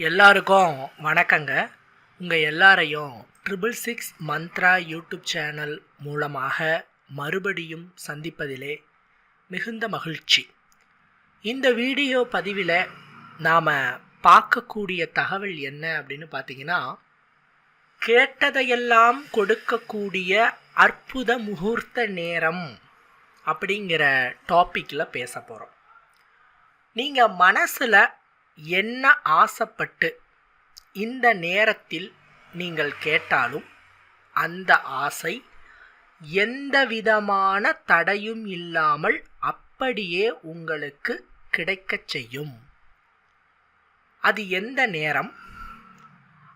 எல்லாருக்கும் வணக்கங்க. உங்கள் எல்லாரையும் triple six Mantra YouTube channel மூலமாக மறுபடியும் சந்திப்பதிலே மிகுந்த மகிழ்ச்சி. இந்த வீடியோ பதிவில் நாம் பார்க்கக்கூடிய தகவல் என்ன அப்படின்னு பார்த்தீங்கன்னா கேட்டதையெல்லாம் கொடுக்கக்கூடிய அற்புத முகூர்த்த நேரம் அப்படிங்கிற டாப்பிக்கில் பேச போகிறோம் நீங்கள் மனசில் என்ன ஆசைப்பட்டு இந்த நேரத்தில் நீங்கள் கேட்டாலும் அந்த ஆசை எந்த விதமான தடையும் இல்லாமல் அப்படியே உங்களுக்கு கிடைக்கச் செய்யும். அது எந்த நேரம்?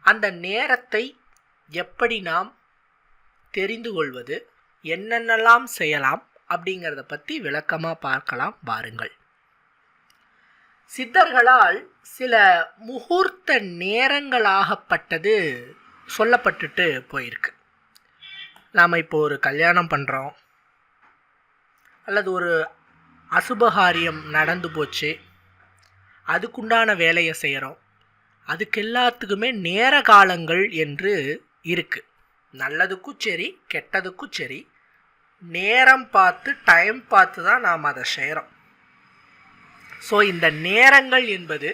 அந்த நேரத்தை எப்படி நாம் தெரிந்து கொள்வது? என்னென்னலாம் செய்யலாம்? அப்படிங்கிறத பற்றி விளக்கமாக பார்க்கலாம். பாருங்கள் சித்தர்களால் சில முகூர்த்த நேரங்களாகப்பட்டது சொல்லப்பட்டுட்டு போயிருக்கு. நாம் இப்போ ஒரு கல்யாணம் பண்ணுறோம் அல்லது ஒரு அசுபகாரியம் நடந்து போச்சு. அதுக்குண்டான வேலையை செய்கிறோம் அதுக்கு எல்லாத்துக்குமே நேர காலங்கள் என்று இருக்குது நல்லதுக்கும் சரி கெட்டதுக்கும் சரி நேரம் பார்த்து டைம் பார்த்து தான் நாம் அதை செய்கிறோம் ஸோ இந்த நேரங்கள் என்பது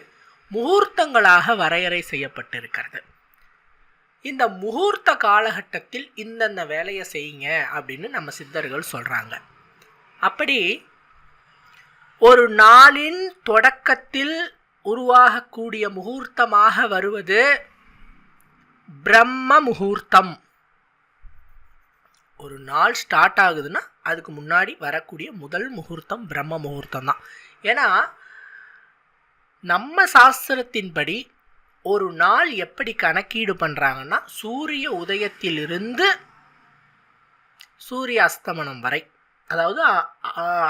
முகூர்த்தங்களாக வரையறை செய்யப்பட்டிருக்கிறது. இந்த முகூர்த்த காலகட்டத்தில் இந்தந்த வேலையை செய்யுங்க அப்படின்னு நம்ம சித்தர்கள் சொல்கிறாங்க அப்படி ஒரு நாளின் தொடக்கத்தில் உருவாகக்கூடிய முகூர்த்தமாக வருவது பிரம்ம முகூர்த்தம். ஒரு நாள் ஸ்டார்ட் ஆகுதுன்னா அதுக்கு முன்னாடி வரக்கூடிய முதல் முகூர்த்தம் பிரம்ம முகூர்த்தம் தான். ஏன்னா நம்ம சாஸ்திரத்தின்படி ஒரு நாள் எப்படி கணக்கீடு பண்ணுறாங்கன்னா சூரிய உதயத்திலிருந்து சூரிய அஸ்தமனம் வரை. அதாவது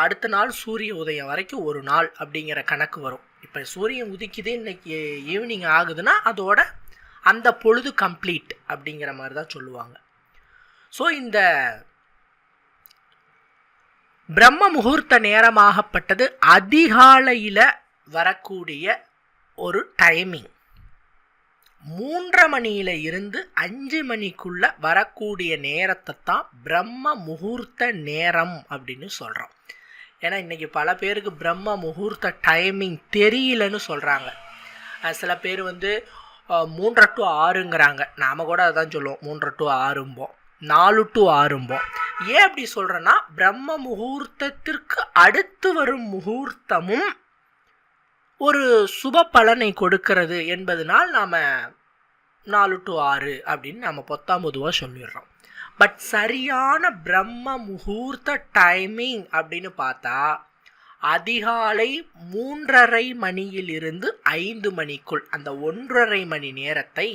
அடுத்த நாள் சூரிய உதயம் வரைக்கும் ஒரு நாள் அப்படிங்கிற கணக்கு வரும். இப்போ சூரியன் உதிக்குது இன்னைக்கு ஈவினிங் ஆகுதுன்னா அதோட அந்த பொழுது கம்ப்ளீட் அப்படிங்கிற மாதிரி தான் சொல்லுவாங்க. ஸோ இந்த பிரம்ம முகூர்த்த நேரமாகப்பட்டது அதிகாலையில் வரக்கூடிய ஒரு டைமிங் மூன்றரை மணியில இருந்து அஞ்சு மணிக்குள்ள வரக்கூடிய நேரத்தை தான் பிரம்ம முகூர்த்த நேரம் அப்படின்னு சொல்கிறோம் ஏன்னா இன்றைக்கி பல பேருக்கு பிரம்ம முகூர்த்த டைமிங் தெரியலன்னு சொல்கிறாங்க சில பேர் வந்து மூன்றரை டு ஆறுங்கிறாங்க. நாம் கூட அதான் சொல்லுவோம் மூன்றரை டு ஆறும்போம். நாலு டு ஆறும்போம் ஏன் அப்படி சொல்கிறேன்னா பிரம்ம முகூர்த்தத்திற்கு அடுத்து வரும் முகூர்த்தமும் ஒரு சுப பலனை கொடுக்கிறது என்பதனால் நாம் நாலு டு ஆறு அப்படின்னு நம்ம பொத்தாம் பொதுவாக சொல்லிடுறோம். பட் சரியான பிரம்ம முகூர்த்த டைமிங் அப்படின்னு பார்த்தா அதிகாலை மூன்றரை மணியிலிருந்து ஐந்து மணிக்குள் அந்த ஒன்றரை மணி நேரத்தை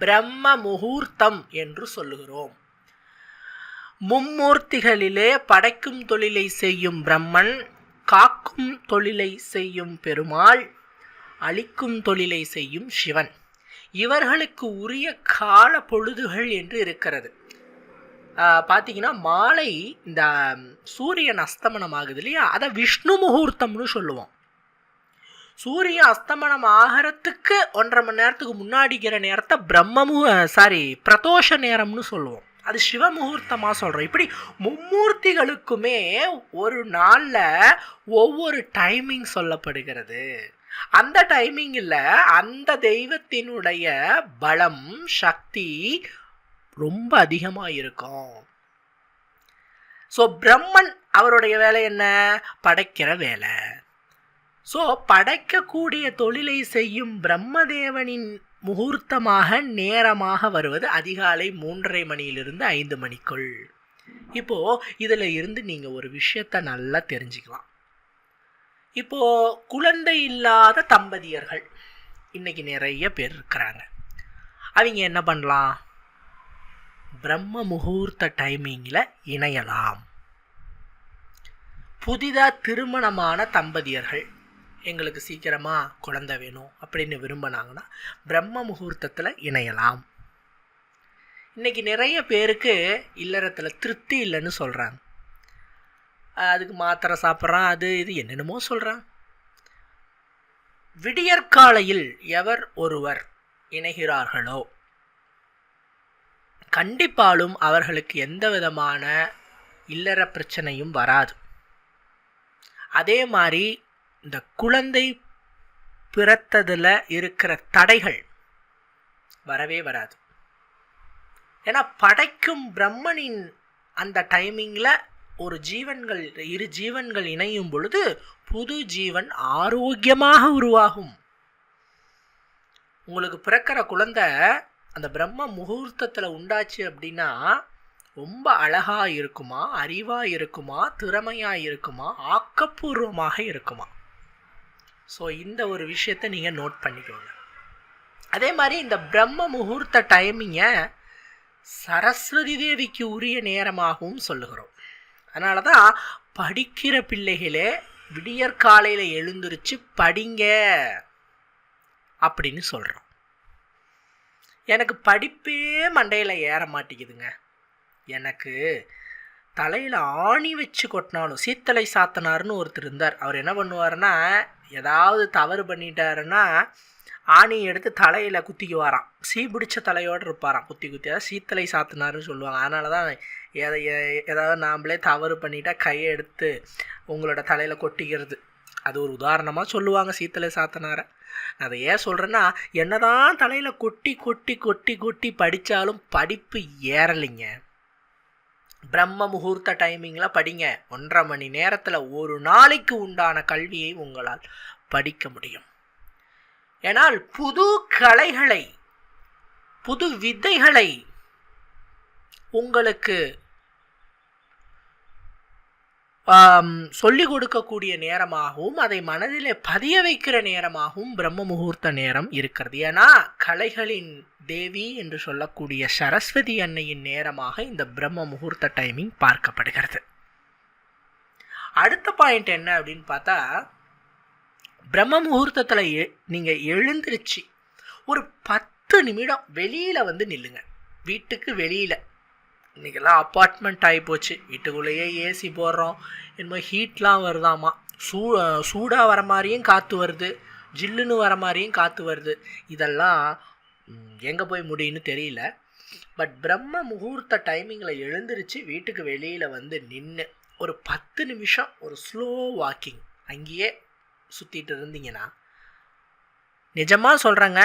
பிரம்ம முகூர்த்தம் என்று சொல்லுகிறோம். மும்மூர்த்திகளிலே படைக்கும் தொழிலை செய்யும் பிரம்மன் காக்கும் தொழிலை செய்யும் பெருமாள் அழிக்கும் தொழிலை செய்யும் சிவன். இவர்களுக்கு உரிய கால பொழுதுகள் என்று இருக்கிறது. பார்த்தீங்கன்னா மாலை இந்த சூரியன் அஸ்தமனம் ஆகுது இல்லையா? அதை விஷ்ணு முகூர்த்தம்னு சொல்லுவோம். சூரிய அஸ்தமனம் ஆகிறதுக்கு ஒன்றரை மணி நேரத்துக்கு முன்னாடிக்கிற நேரத்தை பிரம்மமு சாரி பிரதோஷ நேரம்னு சொல்லுவோம். அது சிவ முகூர்த்தமாக சொல்கிறோம் இப்படி மும்மூர்த்திகளுக்குமே ஒரு நாளில் ஒவ்வொரு டைமிங் சொல்லப்படுகிறது. அந்த டைமிங்கில் அந்த தெய்வத்தினுடைய பலம் சக்தி ரொம்ப அதிகமாக இருக்கும். ஸோ பிரம்மன் அவருடைய வேலை என்ன? படைக்கிற வேலை. ஸோ படைக்கக்கூடிய தொழிலை செய்யும் பிரம்மதேவனின் முகூர்த்தமாக நேரமாக வருவது அதிகாலை மூன்றரை மணியிலிருந்து ஐந்து மணிக்குள். இப்போது இதில் இருந்து நீங்கள் ஒரு விஷயத்தை நல்லா தெரிஞ்சுக்கலாம். இப்போது குழந்தை இல்லாத தம்பதியர்கள் இன்றைக்கி நிறைய பேர் இருக்கிறாங்க. அவங்க என்ன பண்ணலாம்? பிரம்ம முகூர்த்த டைமிங்கில் இணையலாம். புதிதாக திருமணமான தம்பதியர்கள் எங்களுக்கு சீக்கிரமாக குழந்தை வேணும் அப்படின்னு விரும்பினாங்கன்னா பிரம்ம முகூர்த்தத்தில் இணையலாம். இன்றைக்கி நிறைய பேருக்கு இல்லறத்தில் திருப்தி இல்லைன்னு சொல்கிறாங்க அதுக்கு மாத்திரை சாப்பிட்றான் அது இது என்னென்னமோ சொல்கிறான் விடியற்காலையில் எவர் ஒருவர் இணைகிறார்களோ? கண்டிப்பாலும் அவர்களுக்கு எந்த விதமான இல்லற பிரச்சனையும் வராது. அதே மாதிரி இந்த குழந்தை பிறத்ததில் இருக்கிற தடைகள் வரவே வராது. ஏன்னா படைக்கும் பிரம்மனின் அந்த டைமிங்கில் ஒரு ஜீவன்கள் இரு ஜீவன்கள் இணையும் பொழுது புது ஜீவன் ஆரோக்கியமாக உருவாகும். உங்களுக்கு பிறக்கிற குழந்தை அந்த பிரம்ம முகூர்த்தத்தில் உண்டாச்சு அப்படின்னா ரொம்ப அழகாக இருக்குமா அறிவாக இருக்குமா திறமையாக இருக்குமா ஆக்கப்பூர்வமாக இருக்குமா? ஸோ இந்த ஒரு விஷயத்தை நீங்கள் நோட் பண்ணிக்கோங்க. அதே மாதிரி இந்த பிரம்ம முகூர்த்த டைமிங்கை சரஸ்வதி தேவிக்கு உரிய நேரமாகவும் சொல்லுகிறோம். அதனால தான் படிக்கிற பிள்ளைகளே விடியற்காலையில் எழுந்திருச்சு படிங்க அப்படின்னு சொல்கிறோம் எனக்கு படிப்பே மண்டையில் ஏற மாட்டேங்குதுங்க. எனக்கு தலையில் ஆணி வச்சு கொட்டினாலும் சீத்தலை சாத்தனார்னு ஒருத்தர் இருந்தார். அவர் என்ன பண்ணுவார்னா ஏதாவது தவறு பண்ணிட்டாருன்னா ஆணி எடுத்து தலையில் குத்திக்குவாராம். சீ பிடிச்ச தலையோடு இருப்பாராம். குத்தி குத்தி அதாவது சீத்தலை சாத்தினாருன்னு சொல்லுவாங்க. அதனால தான் எதை ஏதாவது நாம்ளே தவறு பண்ணிட்டா கையை எடுத்து உங்களோட தலையில் கொட்டிக்கிறது. அது ஒரு உதாரணமாக சொல்லுவாங்க சீத்தலை சாத்தனாரை. அதை ஏன் சொல்கிறேன்னா என்னதான் தலையில் கொட்டி கொட்டி கொட்டி கொட்டி படித்தாலும் படிப்பு ஏறலைங்க. பிரம்ம முகூர்த்த டைமிங்கில் படிங்க. ஒன்றரை மணி நேரத்தில் ஒரு நாளைக்கு உண்டான கல்வியை உங்களால் படிக்க முடியும். ஏனால் புது கலைகளை புது வித்தைகளை உங்களுக்கு சொல்லிக் கொடுக்கக்கூடிய நேரமாகவும் அதை மனதிலே பதிய வைக்கிற நேரமாகவும் பிரம்ம முகூர்த்த நேரம் இருக்கிறது. ஏன்னா கலைகளின் தேவி என்று சொல்லக்கூடிய சரஸ்வதி அன்னையின் நேரமாக இந்த பிரம்ம முகூர்த்த டைமிங் பார்க்கப்படுகிறது. அடுத்த பாயிண்ட் என்ன அப்படின்னு பார்த்தா பிரம்ம முகூர்த்தத்தில் எ நீங்கள் எழுந்திருச்சு ஒரு பத்து நிமிடம் வெளியில் வந்து நில்லுங்க. வீட்டுக்கு வெளியில். இன்றைக்கெல்லாம் அப்பார்ட்மெண்ட் ஆகி போச்சு வீட்டுக்குள்ளேயே ஏசி போடுறோம். என்னமோ ஹீட்லாம் வருதாமா? சூ சூடாக வர மாதிரியும் காற்று வருது. ஜில்லுன்னு வர மாதிரியும் காற்று வருது. இதெல்லாம் எங்கே போய் முடியும்னு தெரியல. பட் பிரம்ம முகூர்த்த டைமிங்கில் எழுந்திருச்சு வீட்டுக்கு வெளியில் வந்து நின்று ஒரு பத்து நிமிஷம் ஒரு ஸ்லோ வாக்கிங் அங்கேயே சுற்றிட்டு இருந்தீங்கன்னா நிஜமாக சொல்கிறேங்க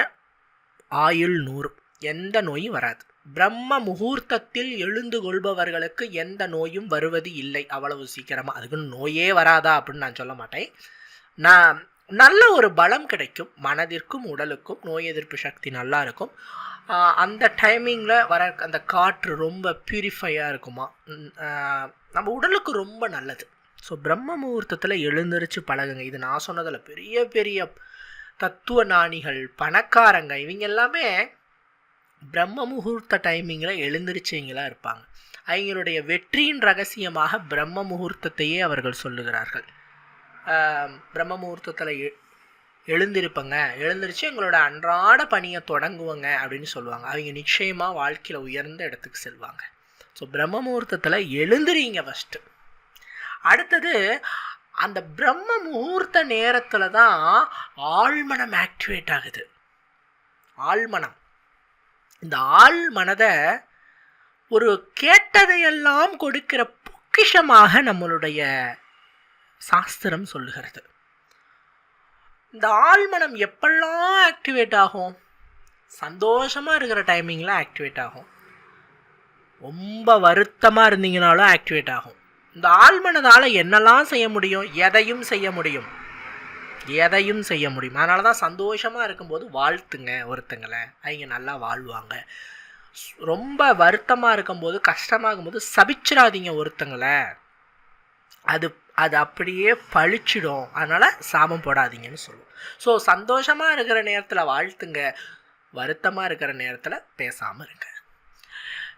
ஆயுள் நூறு. எந்த நோயும் வராது. பிரம்ம முகூர்த்தத்தில் எழுந்து கொள்பவர்களுக்கு எந்த நோயும் வருவது இல்லை. அவ்வளவு சீக்கிரமாக அதுக்குன்னு நோயே வராதா அப்படின்னு நான் சொல்ல மாட்டேன். நான் நல்ல ஒரு பலம் கிடைக்கும். மனதிற்கும் உடலுக்கும் நோய் எதிர்ப்பு சக்தி நல்லா இருக்கும். அந்த டைமிங்கில் வர அந்த காற்று ரொம்ப பியூரிஃபையாக இருக்குமா? நம்ம உடலுக்கு ரொம்ப நல்லது. ஸோ பிரம்ம முகூர்த்தத்தில் எழுந்திரிச்சு பழகுங்க. இது நான் சொன்னதில் பெரிய பெரிய தத்துவ நாணிகள் பணக்காரங்க இவங்க எல்லாமே பிரம்ம முகூர்த்த டைமிங்கில் எழுந்திருச்சவங்களா இருப்பாங்க. அவங்களுடைய வெற்றியின் ரகசியமாக பிரம்ம முகூர்த்தத்தையே அவர்கள் சொல்லுகிறார்கள். பிரம்ம முகூர்த்தத்தில் எழுந்திருப்பங்க. எழுந்திருச்சு எங்களோட அன்றாட பணியை தொடங்குவங்க அப்படின்னு சொல்லுவாங்க. அவங்க நிச்சயமாக வாழ்க்கையில் உயர்ந்த இடத்துக்கு செல்வாங்க. ஸோ பிரம்ம முகூர்த்தத்தில் எழுந்துறீங்க ஃபஸ்ட்டு அடுத்தது அந்த பிரம்ம முகூர்த்த நேரத்தில் தான் ஆழ்மனம் ஆக்டிவேட் ஆகுது. ஆழ்மனம். இந்த ஆள் மனதை ஒரு கேட்டதையெல்லாம் கொடுக்கிற பொக்கிஷமாக நம்மளுடைய சாஸ்திரம் சொல்லுகிறது. இந்த ஆழ்மனம் எப்பெல்லாம் ஆக்டிவேட் ஆகும்? சந்தோஷமாக இருக்கிற டைமிங்கில் ஆக்டிவேட் ஆகும். ரொம்ப வருத்தமாக இருந்தீங்கனாலும் ஆக்டிவேட் ஆகும். இந்த ஆழ்மனதால் என்னெல்லாம் செய்ய முடியும்? எதையும் செய்ய முடியும். எதையும் செய்ய முடியும். அதனால தான் சந்தோஷமாக இருக்கும்போது வாழ்த்துங்க ஒருத்தங்களை. அவங்க நல்லா வாழ்வாங்க. ரொம்ப வருத்தமாக இருக்கும்போது கஷ்டமாகும் போது சபிச்சிடாதீங்க ஒருத்தங்களை. அது அது அப்படியே பழிச்சிடும். அதனால் சாபம் போடாதீங்கன்னு சொல்லுவோம். ஸோ சந்தோஷமாக இருக்கிற நேரத்தில் வாழ்த்துங்க. வருத்தமாக இருக்கிற நேரத்தில் பேசாமல் இருங்க.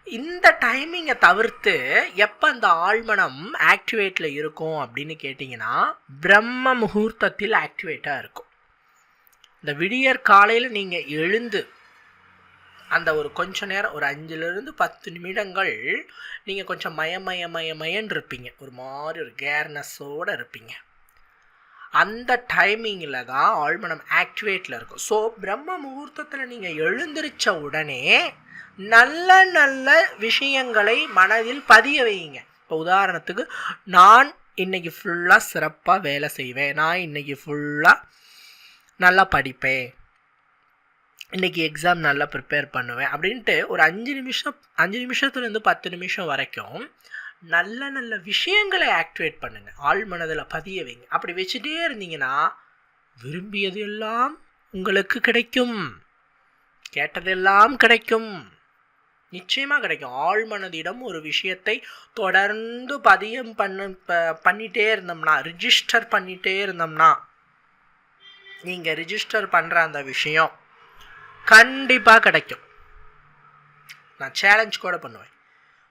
இந்த டைமிங்கை தவிர்த்து எப்போ அந்த ஆழ்மனம் ஆக்டிவேட்டில் இருக்கும் அப்படின்னு கேட்டிங்கன்னா பிரம்ம முகூர்த்தத்தில் ஆக்டிவேட்டாக இருக்கும். இந்த விடியற் காலையில் நீங்கள் எழுந்து அந்த ஒரு கொஞ்ச நேரம் ஒரு அஞ்சுலேருந்து பத்து நிமிடங்கள் நீங்கள் கொஞ்சம் மய மய மய இருப்பீங்க. ஒரு மாதிரி ஒரு கேர்னஸோடு இருப்பீங்க. அந்த டைமிங்கில் தான் ஆழ்மனம் ஆக்டிவேட்டில் இருக்கும். ஸோ பிரம்ம முகூர்த்தத்தில் நீங்கள் எழுந்திருச்ச உடனே நல்ல நல்ல விஷயங்களை மனதில் பதிய வைங்க இப்போ உதாரணத்துக்கு நான் இன்னைக்கு ஃபுல்லாக சிறப்பாக வேலை செய்வேன். நான் இன்னைக்கு ஃபுல்லாக நல்லா படிப்பேன். இன்றைக்கி எக்ஸாம் நல்லா ப்ரிப்பேர் பண்ணுவேன். அப்படின்ட்டு ஒரு அஞ்சு நிமிஷம் அஞ்சு நிமிஷத்துலேருந்து பத்து நிமிஷம் வரைக்கும் நல்ல நல்ல விஷயங்களை ஆக்டிவேட் பண்ணுங்கள் ஆள் மனதில் பதிய வைங்க. அப்படி வச்சுட்டே இருந்தீங்கன்னா விரும்பியது எல்லாம் உங்களுக்கு கிடைக்கும். கேட்டதெல்லாம் கிடைக்கும். நிச்சயமாக கிடைக்கும். ஆள் மனதிடம் ஒரு விஷயத்தை தொடர்ந்து பதியம் பண்ண ப- இருந்தோம்னா ரிஜிஸ்டர் பண்ணிகிட்டே இருந்தோம்னா நீங்கள் ரிஜிஸ்டர் பண்ணுற அந்த விஷயம் கண்டிப்பாக கிடைக்கும். நான் சேலஞ்ச் கூட பண்ணுவேன்.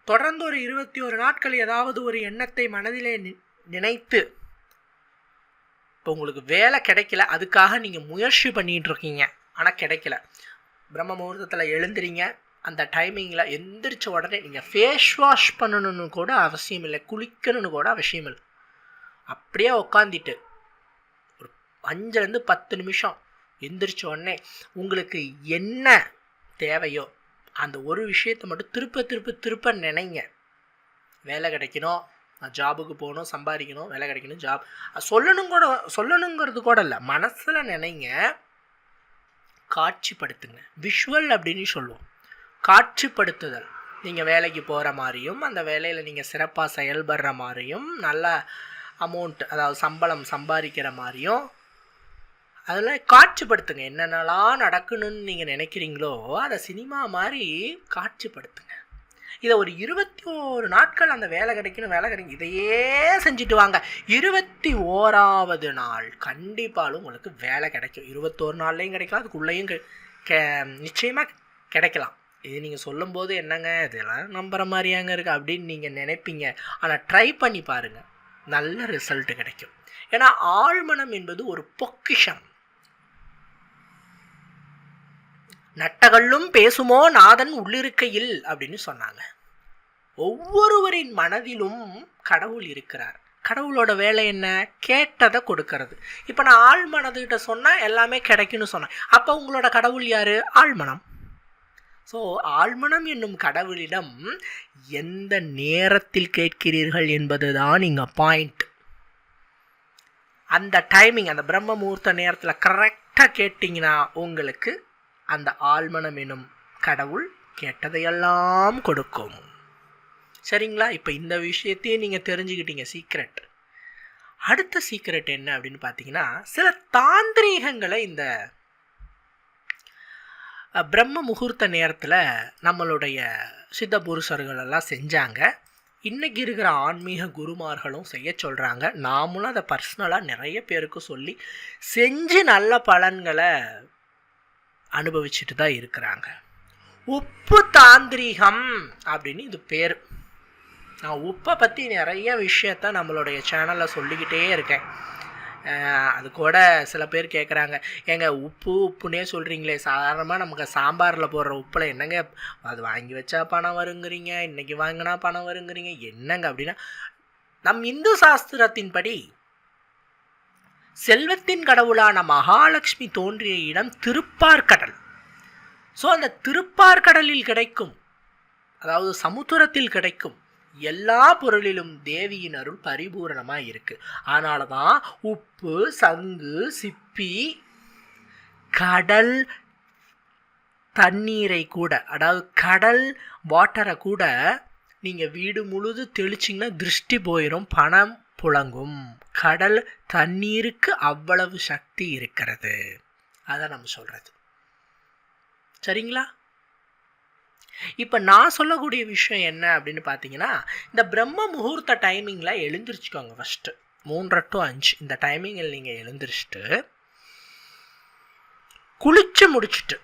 தொடர்ந்து ஒரு இருபத்தி ஒரு நாட்கள் ஏதாவது ஒரு எண்ணத்தை மனதிலே நி- நினைத்து இப்போ உங்களுக்கு வேலை கிடைக்கல அதுக்காக நீங்கள் முயற்சி பண்ணிகிட்டு இருக்கீங்க ஆனால் கிடைக்கல. பிரம்ம முகூர்த்தத்தில் எழுந்துறீங்க அந்த டைமிங்கில் எந்திரிச்ச உடனே நீங்கள் ஃபேஸ் வாஷ் பண்ணணும்னு கூட அவசியம் இல்லை. குளிக்கணும்னு கூட அவசியம் இல்லை. அப்படியே உக்காந்திட்டு ஒரு அஞ்சுலேருந்து பத்து நிமிஷம் எந்திரிச்ச உடனே உங்களுக்கு என்ன தேவையோ அந்த ஒரு விஷயத்தை மட்டும் திருப்ப திருப்ப திருப்ப நினைங்க. வேலை கிடைக்கணும் நான் ஜாபுக்கு போகணும் சம்பாதிக்கணும் வேலை கிடைக்கணும் ஜாப் சொல்லணும் கூட சொல்லணுங்கிறது கூட இல்லை. மனசில் நினைங்க. காட்சிப்படுத்துங்க. விஷுவல் அப்படின்னு சொல்லுவோம். காட்சிப்படுத்துதல். நீங்கள் வேலைக்கு போகிற மாதிரியும் அந்த வேலையில் நீங்கள் சிறப்பாக செயல்படுற மாதிரியும் நல்ல அமௌண்ட் அதாவது சம்பளம் சம்பாதிக்கிற மாதிரியும் அதில் காட்சிப்படுத்துங்க. என்னென்னலாம் நடக்கணும்னு நீங்கள் நினைக்கிறீங்களோ அதை சினிமா மாதிரி காட்சிப்படுத்துங்க. இதை ஒரு இருபத்தி ஓரு நாட்கள் அந்த வேலை கிடைக்கணும் வேலை கிடைக்கும் இதையே செஞ்சுட்டு வாங்க. இருபத்தி ஓராவது நாள் கண்டிப்பாலும் உங்களுக்கு வேலை கிடைக்கும். இருபத்தோரு நாள்லேயும் கிடைக்கலாம் அதுக்குள்ளேயும் கெ- கெ- நிச்சயமாக கிடைக்கலாம். இது நீங்கள் சொல்லும்போது என்னங்க இதெல்லாம் நம்புகிற மாதிரியாங்க இருக்குது அப்படின்னு நீங்கள் நினைப்பீங்க. ஆனால் ட்ரை பண்ணி பாருங்கள் நல்ல ரிசல்ட்டு கிடைக்கும். ஏன்னா ஆழ்மனம் என்பது ஒரு பொக்கிஷம். நட்டகல்லும் பேசுமோ நாதன் உள்ளிருக்கையில் அப்படின்னு சொன்னாங்க. ஒவ்வொருவரின் மனதிலும் கடவுள் இருக்கிறார். கடவுளோட வேலை என்ன? கேட்டதை கொடுக்கறது. இப்போ நான் ஆள் மனதுகிட்ட சொன்னால் எல்லாமே கிடைக்கும்னு சொன்னேன். அப்போ உங்களோட கடவுள் யார்? ஆழ்மனம். ஸோ ஆழ்மனம் என்னும் கடவுளிடம் எந்த நேரத்தில் கேட்கிறீர்கள் என்பது தான் இங்கே பாயிண்ட் அந்த டைமிங் அந்த பிரம்ம முகூர்த்த நேரத்தில் கரெக்டாக கேட்டிங்கன்னா உங்களுக்கு அந்த ஆழ்மனம் எனும் கடவுள் கெட்டதையெல்லாம் கொடுக்கும். சரிங்களா? இப்போ இந்த விஷயத்தையே நீங்கள் தெரிஞ்சுக்கிட்டீங்க சீக்ரெட் அடுத்த சீக்ரெட் என்ன அப்படின்னு பார்த்தீங்கன்னா சில தாந்திரீகங்களை இந்த பிரம்ம முகூர்த்த நேரத்தில் நம்மளுடைய சித்த புருஷர்களெல்லாம் செஞ்சாங்க. இன்னைக்கு இருக்கிற ஆன்மீக குருமார்களும் செய்ய சொல்கிறாங்க நாமளும் அதை பர்சனலாக நிறைய பேருக்கு சொல்லி செஞ்சு நல்ல பலன்களை அனுபவிச்சுட்டு தான் இருக்கிறாங்க. உப்பு தாந்திரிகம் அப்படின்னு இது பேர். நான் உப்பை பற்றி நிறைய விஷயத்த நம்மளுடைய சேனலில் சொல்லிக்கிட்டே இருக்கேன். அது கூட சில பேர் கேட்குறாங்க ஏங்க உப்பு உப்புனே சொல்கிறீங்களே சாதாரணமாக நமக்கு சாம்பாரில் போடுற உப்பில் என்னங்க அது வாங்கி வச்சா பணம் வருங்கிறீங்க இன்னைக்கு வாங்கினா பணம் வருங்கிறீங்க என்னங்க அப்படின்னா நம் இந்து சாஸ்திரத்தின்படி செல்வத்தின் கடவுளான மகாலட்சுமி தோன்றிய இடம் திருப்பார்கடல். ஸோ அந்த திருப்பார்கடலில் கிடைக்கும் அதாவது சமுத்திரத்தில் கிடைக்கும் எல்லா பொருளிலும் தேவியின் அருள் பரிபூரணமாக இருக்குது அதனால தான் உப்பு சங்கு சிப்பி கடல் தண்ணீரை கூட அதாவது கடல் வாட்டரை கூட நீங்கள் வீடு முழுது தெளிச்சிங்கன்னா திருஷ்டி போயிடும் பணம் புழங்கும். கடல் தண்ணீருக்கு அவ்வளவு சக்தி இருக்கிறது. அதை நம்ம சொல்கிறது சரிங்களா? இப்போ நான் சொல்லக்கூடிய விஷயம் என்ன அப்படின்னு பார்த்தீங்கன்னா இந்த பிரம்ம முகூர்த்த டைமிங்கில் எழுந்திரிச்சுக்கோங்க ஃபஸ்ட்டு மூன்றரை டு அஞ்சு. இந்த டைமிங்கில் நீங்கள் எழுந்திரிச்சிட்டு குளிச்சு முடிச்சுட்டு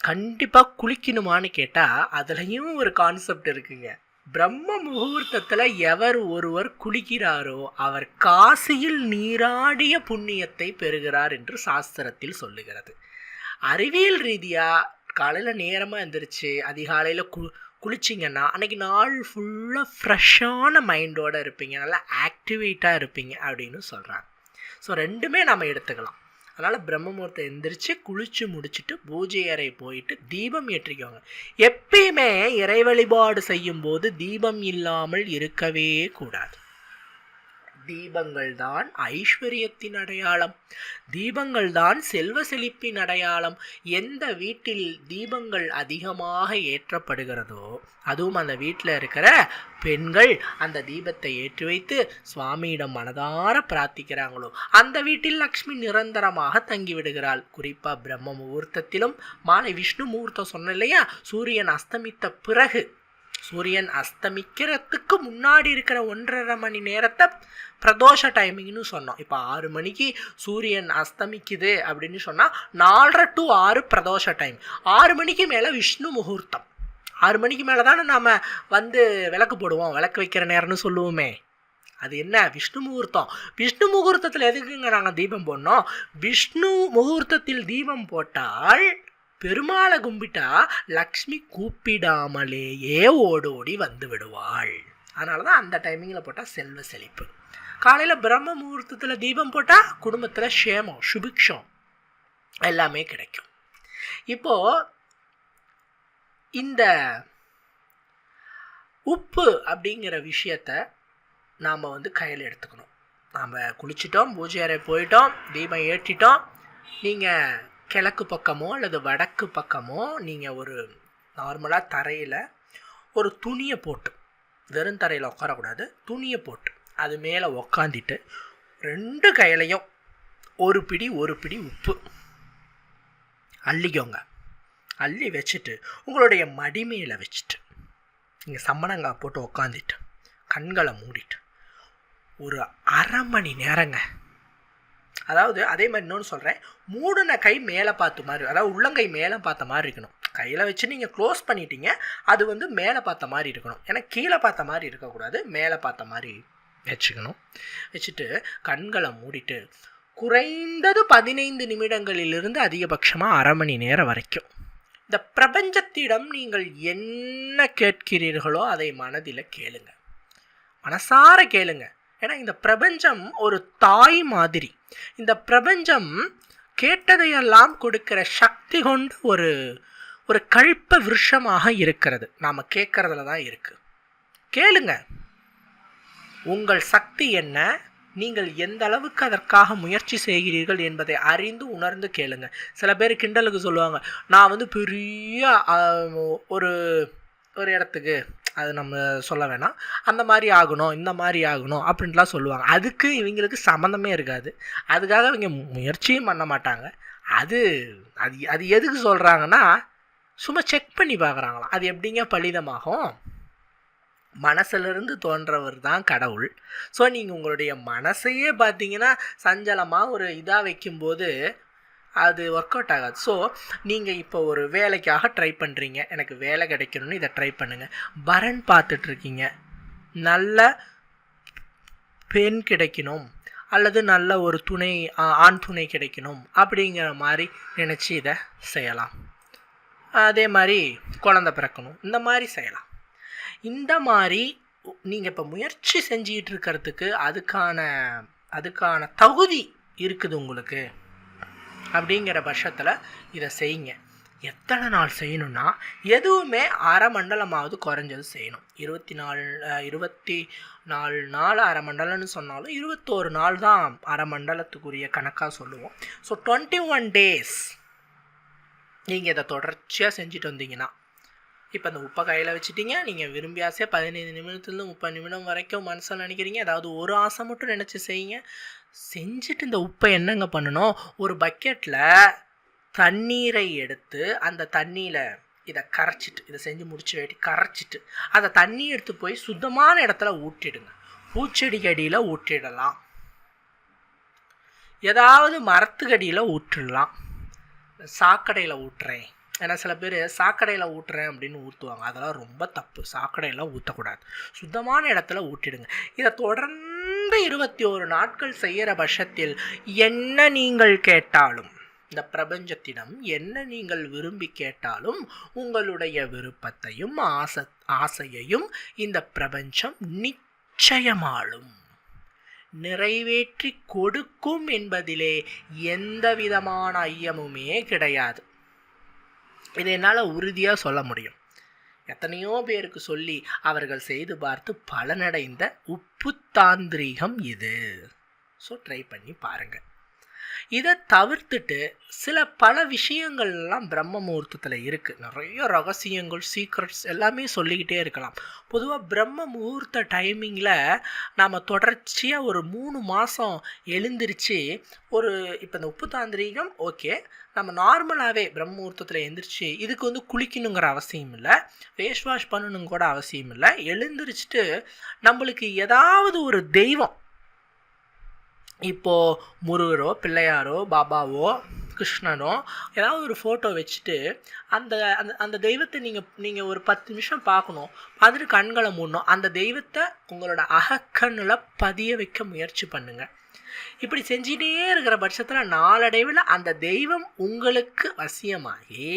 கண்டிப்பாக குளிக்கணுமான்னு கேட்டால் அதுலேயும் ஒரு கான்செப்ட் இருக்குங்க. பிரம்ம முகூர்த்தத்தில் எவர் ஒருவர் குளிக்கிறாரோ அவர் காசியில் நீராடிய புண்ணியத்தை பெறுகிறார் என்று சாஸ்திரத்தில் சொல்லுகிறது. அறிவியல் ரீதியாக காலையில் நேரமாக எழுந்திரிச்சு அதிகாலையில் கு குளிச்சிங்கன்னா அன்றைக்கி நாள் ஃபுல்லாக ஃப்ரெஷ்ஷான மைண்டோடு இருப்பீங்க நல்லா ஆக்டிவேட்டாக இருப்பீங்க அப்படின்னு சொல்கிறாங்க ஸோ ரெண்டுமே நம்ம எடுத்துக்கலாம். அதனால் பிரம்ம முகூர்த்தம் எந்திரிச்சு குளிச்சு முடிச்சுட்டு பூஜை அறை போயிட்டு தீபம் ஏற்றிக்கோங்க எப்பயுமே இறை வழிபாடு செய்யும்போது தீபம் இல்லாமல் இருக்கவே கூடாது. தீபங்கள் தான் ஐஸ்வர்யத்தின் அடையாளம். தீபங்கள் தான் செல்வ செழிப்பின் அடையாளம். எந்த வீட்டில் தீபங்கள் அதிகமாக ஏற்றப்படுகிறதோ அதுவும் அந்த வீட்டில் இருக்கிற பெண்கள் அந்த தீபத்தை ஏற்றி வைத்து சுவாமியிடம் மனதார பிரார்த்திக்கிறாங்களோ அந்த வீட்டில் லக்ஷ்மி நிரந்தரமாக தங்கி விடுகிறாள் குறிப்பாக பிரம்ம முகூர்த்தத்திலும் மாலை விஷ்ணு முகூர்த்தம் சொன்ன இல்லையா? சூரியன் அஸ்தமித்த பிறகு. சூரியன் அஸ்தமிக்கிறதுக்கு முன்னாடி இருக்கிற ஒன்றரை மணி நேரத்தை பிரதோஷ டைமிங்னு சொன்னோம். இப்போ ஆறு மணிக்கு சூரியன் அஸ்தமிக்குது அப்படின்னு சொன்னால் நாலரை டு ஆறு பிரதோஷ டைம் ஆறு மணிக்கு மேலே விஷ்ணு முகூர்த்தம். ஆறு மணிக்கு மேலே தானே நாம் வந்து விளக்கு போடுவோம் விளக்கு வைக்கிற நேரம்னு சொல்லுவோமே. அது என்ன? விஷ்ணு முகூர்த்தம். விஷ்ணு முகூர்த்தத்தில் எதுக்குங்க நாங்கள் தீபம் போடணும்? விஷ்ணு முகூர்த்தத்தில் தீபம் போட்டால் பெருமாளை கும்பிட்டா லக்ஷ்மி கூப்பிடாமலேயே ஓடோடி வந்து விடுவாள். அதனால தான் அந்த டைமிங்கில் போட்டால் செல்வ செழிப்பு. காலையில் பிரம்ம முகூர்த்தத்தில் தீபம் போட்டால் குடும்பத்தில் க்ஷேமம் சுபிக்ஷம் எல்லாமே கிடைக்கும். இப்போது இந்த உப்பு அப்படிங்கிற விஷயத்த நாம் வந்து கையில் எடுத்துக்கணும். நாம் குளிச்சிட்டோம் பூஜை அறை போயிட்டோம் தீபம் ஏற்றிட்டோம். நீங்கள் கிழக்கு பக்கமோ அல்லது வடக்கு பக்கமோ நீங்கள் ஒரு நார்மலாக தரையில் ஒரு துணியை போட்டு வெறும் தரையில் உட்காரக்கூடாது துணியை போட்டு அது மேலே உக்காந்திட்டு ரெண்டு கையிலையும் ஒரு பிடி ஒரு பிடி உப்பு அள்ளிக்கோங்க. அள்ளி வச்சுட்டு உங்களுடைய மடிமையில் வச்சுட்டு நீங்கள் சம்மணங்காய் போட்டு உக்காந்துட்டு கண்களை மூடிட்டு ஒரு அரை மணி நேரங்க அதாவது அதே மாதிரி இன்னொன்று சொல்கிறேன் மூடின கை மேலே பார்த்த மாதிரி அதாவது உள்ளங்கை மேலே பார்த்த மாதிரி இருக்கணும். கையில் வச்சு நீங்கள் க்ளோஸ் பண்ணிட்டீங்க அது வந்து மேலே பார்த்த மாதிரி இருக்கணும். ஏன்னா கீழே பார்த்த மாதிரி இருக்கக்கூடாது மேலே பார்த்த மாதிரி வச்சுக்கணும். வச்சுட்டு கண்களை மூடிட்டு குறைந்தது பதினைந்து நிமிடங்களிலிருந்து அதிகபட்சமாக அரை மணி நேரம் வரைக்கும். இந்த பிரபஞ்சத்திடம் நீங்கள் என்ன கேட்கிறீர்களோ அதை மனதில் கேளுங்க. மனசார கேளுங்க. ஏன்னா இந்த பிரபஞ்சம் ஒரு தாய் மாதிரி. இந்த பிரபஞ்சம் கேட்டதையெல்லாம் கொடுக்கிற சக்தி கொண்டு ஒரு ஒரு கழிப்ப விருஷமாக இருக்கிறது. நாம் கேட்கறதுல தான் இருக்குது கேளுங்க. உங்கள் சக்தி என்ன? நீங்கள் எந்த அளவுக்கு அதற்காக முயற்சி செய்கிறீர்கள் என்பதை அறிந்து உணர்ந்து கேளுங்க. சில பேர் கிண்டலுக்கு சொல்லுவாங்க நான் வந்து பெரிய ஒரு ஒரு இடத்துக்கு அது நம்ம சொல்ல வேணாம். அந்த மாதிரி ஆகணும் இந்த மாதிரி ஆகணும் அப்படின்ட்டுலாம் சொல்லுவாங்க. அதுக்கு இவங்களுக்கு சம்மந்தமே இருக்காது. அதுக்காக இவங்க முயற்சியும் பண்ண மாட்டாங்க. அது அது அது எதுக்கு சொல்கிறாங்கன்னா சும்மா செக் பண்ணி பார்க்குறாங்களாம் அது எப்படிங்க பலிதமாகும்? மனசிலிருந்து தோன்றவர் தான் கடவுள். ஸோ நீங்கள் உங்களுடைய மனசையே பார்த்தீங்கன்னா சஞ்சலமாக ஒரு இதாக வைக்கும்போது அது ஒர்க் அவுட் ஆகாது. ஸோ நீங்கள் இப்போ ஒரு வேலைக்காக ட்ரை பண்ணுறீங்க எனக்கு வேலை கிடைக்கணும்னு இதை ட்ரை பண்ணுங்கள் வரன் பார்த்துட்ருக்கீங்க. நல்ல பெண் கிடைக்கணும். அல்லது நல்ல ஒரு துணை ஆண் துணை கிடைக்கணும். அப்படிங்கிற மாதிரி நினச்சி இதை செய்யலாம். அதே மாதிரி குழந்த பிறக்கணும். இந்த மாதிரி செய்யலாம். இந்த மாதிரி நீங்கள் இப்போ முயற்சி செஞ்சிகிட்டு இருக்கிறதுக்கு அதுக்கான அதுக்கான தகுதி இருக்குது உங்களுக்கு. அப்படிங்கிற பட்சத்தில் இதை செய்யுங்க. எத்தனை நாள் செய்யணும்னா எதுவுமே அரை மண்டலமாவது குறைஞ்சது செய்யணும். இருபத்தி நாலு இருபத்தி நாலு நாள் அரை மண்டலம்னு சொன்னாலும் இருபத்தோரு நாள் தான் அரை மண்டலத்துக்குரிய கணக்காக சொல்லுவோம். ஸோ டுவெண்ட்டி ஒன் டேஸ் நீங்கள் இதை தொடர்ச்சியாக செஞ்சுட்டு வந்தீங்கன்னா இப்போ அந்த உப்பை கையில் வச்சுட்டீங்க நீங்கள் விரும்பி ஆசையாக பதினைந்து நிமிடத்துலேருந்து முப்பது நிமிடம் வரைக்கும் மனசில் நினைக்கிறீங்க ஏதாவது ஒரு ஆசை மட்டும் நினச்சி செய்யுங்க. செஞ்சுட்டு இந்த உப்பை என்னங்க பண்ணணும்? ஒரு பக்கெட்டில் தண்ணீரை எடுத்து அந்த தண்ணியில் இதை கரைச்சிட்டு இதை செஞ்சு முடிச்சு வேட்டி கரைச்சிட்டு அதை தண்ணி எடுத்து போய் சுத்தமான இடத்துல ஊட்டிடுங்க பூச்செடிக்கடியில் ஊட்டிடலாம் ஏதாவது மரத்துக்கடியில் ஊற்றிடலாம் சாக்கடையில் ஊட்டுறேன் ஏன்னா சில பேர் சாக்கடையில் ஊட்டுறேன் அப்படின்னு ஊற்றுவாங்க அதெல்லாம் ரொம்ப தப்பு. சாக்கடையெல்லாம் ஊற்றக்கூடாது சுத்தமான இடத்துல ஊட்டிடுங்க இதை தொடர்ந்து இருபத்தி ஒரு நாட்கள் செய்கிற பட்சத்தில் என்ன நீங்கள் கேட்டாலும் இந்த பிரபஞ்சத்திடம் என்ன நீங்கள் விரும்பி கேட்டாலும் உங்களுடைய விருப்பத்தையும் ஆசை ஆசையையும் இந்த பிரபஞ்சம் நிச்சயமாளும் நிறைவேற்றி கொடுக்கும் என்பதிலே எந்த விதமான ஐயமுமே கிடையாது. இதை என்னால் உறுதியாக சொல்ல முடியும். எத்தனையோ பேருக்கு சொல்லி அவர்கள் செய்து பார்த்து பலனடைந்த உப்பு தாந்திரீகம் இது. ஸோ ட்ரை பண்ணி பாருங்கள் இதை தவிர்த்துட்டு சில பல விஷயங்கள்லாம் பிரம்ம முகூர்த்தத்தில் இருக்குது நிறைய ரகசியங்கள் சீக்ரெட்ஸ் எல்லாமே சொல்லிக்கிட்டே இருக்கலாம். பொதுவாக பிரம்ம முகூர்த்த டைமிங்கில் நாம் தொடர்ச்சியாக ஒரு மூணு மாதம் எழுந்திரிச்சு ஒரு இப்போ இந்த உப்பு தாந்திரீகம் ஓகே நம்ம நார்மலாகவே பிரம்ம முகூர்த்தத்தில் எழுந்திரிச்சு இதுக்கு வந்து குளிக்கணுங்கிற அவசியம் இல்லை. ஃபேஸ் வாஷ் பண்ணணுங்க கூட அவசியம் இல்லை. எழுந்திரிச்சிட்டு நம்மளுக்கு ஏதாவது ஒரு தெய்வம் இப்போது முருகரோ பிள்ளையாரோ பாபாவோ கிருஷ்ணனோ ஏதாவது ஒரு ஃபோட்டோ வச்சுட்டு அந்த அந்த அந்த தெய்வத்தை நீங்கள் நீங்கள் ஒரு பத்து நிமிஷம் பார்க்கணும். பார்த்துட்டு கண்களை மூடணும். அந்த தெய்வத்தை உங்களோட அகக்கண்ணில் பதிய வைக்க முயற்சி பண்ணுங்கள் இப்படி செஞ்சிட்டே இருக்கிற பட்சத்தில் நாளடைவில் அந்த தெய்வம் உங்களுக்கு வசியமாகி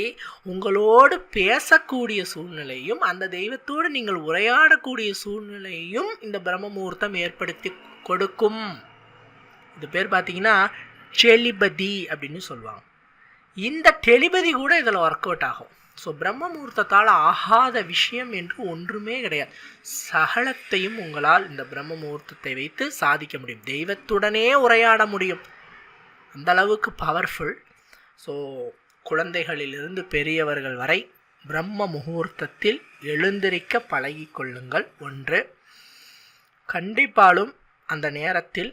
உங்களோடு பேசக்கூடிய சூழ்நிலையும் அந்த தெய்வத்தோடு நீங்கள் உரையாடக்கூடிய சூழ்நிலையும் இந்த பிரம்ம முகூர்த்தம் ஏற்படுத்தி கொடுக்கும். இது பேர் பார்த்தீங்கன்னா டெலிபதி அப்படின்னு சொல்லுவாங்க. இந்த டெலிபதி கூட இதில் ஒர்க் அவுட் ஆகும். ஸோ பிரம்ம முகூர்த்தத்தால் ஆகாத விஷயம் என்று ஒன்றுமே கிடையாது. சகலத்தையும் உங்களால் இந்த பிரம்ம முகூர்த்தத்தை வைத்து சாதிக்க முடியும். தெய்வத்துடனே உரையாட முடியும். அந்த அளவுக்கு பவர்ஃபுல் ஸோ குழந்தைகளிலிருந்து பெரியவர்கள் வரை பிரம்ம முகூர்த்தத்தில் எழுந்திருக்க பழகிக்கொள்ளுங்கள் ஒன்று. கண்டிப்பாலும் அந்த நேரத்தில்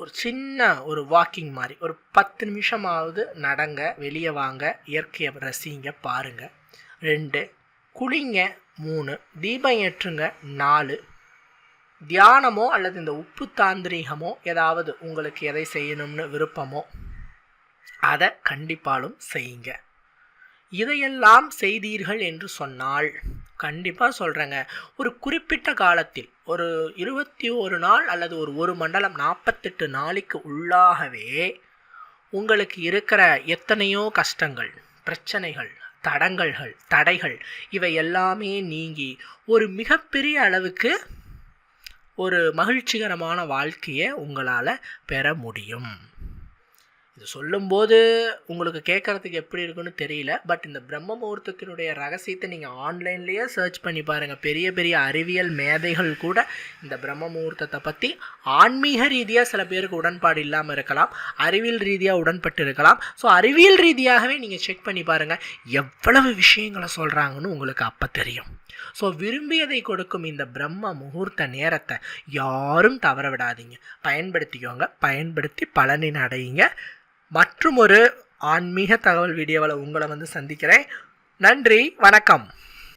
ஒரு சின்ன ஒரு வாக்கிங் மாதிரி ஒரு பத்து நிமிஷமாவது நடங்க வெளியே வாங்க இயற்கையை ரசிங்க பாருங்கள் ரெண்டு குளிங்க மூணு தீபம் ஏற்றுங்க நாலு. தியானமோ அல்லது இந்த உப்பு தாந்திரீகமோ ஏதாவது உங்களுக்கு எதை செய்யணும்னு விருப்பமோ அதை கண்டிப்பாலும் செய்யுங்க. இதையெல்லாம் செய்தீர்கள் என்று சொன்னால் கண்டிப்பாக சொல்கிறேங்க ஒரு குறிப்பிட்ட காலத்தில் ஒரு இருபத்தி ஒரு நாள் அல்லது ஒரு ஒரு மண்டலம் நாற்பத்தெட்டு நாளைக்கு உள்ளாகவே உங்களுக்கு இருக்கிற எத்தனையோ கஷ்டங்கள் பிரச்சனைகள் தடங்கல்கள் தடைகள் இவை எல்லாமே நீங்கி ஒரு மிகப்பெரிய அளவுக்கு ஒரு மகிழ்ச்சிகரமான வாழ்க்கையை உங்களால் பெற முடியும். இது சொல்லும்போது உங்களுக்கு கேட்குறதுக்கு எப்படி இருக்குன்னு தெரியல. பட் இந்த பிரம்ம முகூர்த்தத்தினுடைய ரகசியத்தை நீங்கள் ஆன்லைன்லேயே சர்ச் பண்ணி பாருங்கள் பெரிய பெரிய அறிவியல் மேதைகள் கூட இந்த பிரம்ம முகூர்த்தத்தை பற்றி ஆன்மீக ரீதியாக சில பேருக்கு உடன்பாடு இல்லாமல் இருக்கலாம். அறிவியல் ரீதியாக உடன்பட்டு இருக்கலாம். ஸோ அறிவியல் ரீதியாகவே நீங்கள் செக் பண்ணி பாருங்கள் எவ்வளவு விஷயங்களை சொல்கிறாங்கன்னு உங்களுக்கு அப்போ தெரியும். ஸோ விரும்பியதை கொடுக்கும் இந்த பிரம்ம முகூர்த்த நேரத்தை யாரும் தவற விடாதீங்க. பயன்படுத்திக்கோங்க. பயன்படுத்தி பலனின் அடையுங்க. மற்றும் ஒரு ஆன்மீக தகவல் வீடியோவில் உங்களை வந்து சந்திக்கிறேன். நன்றி வணக்கம்.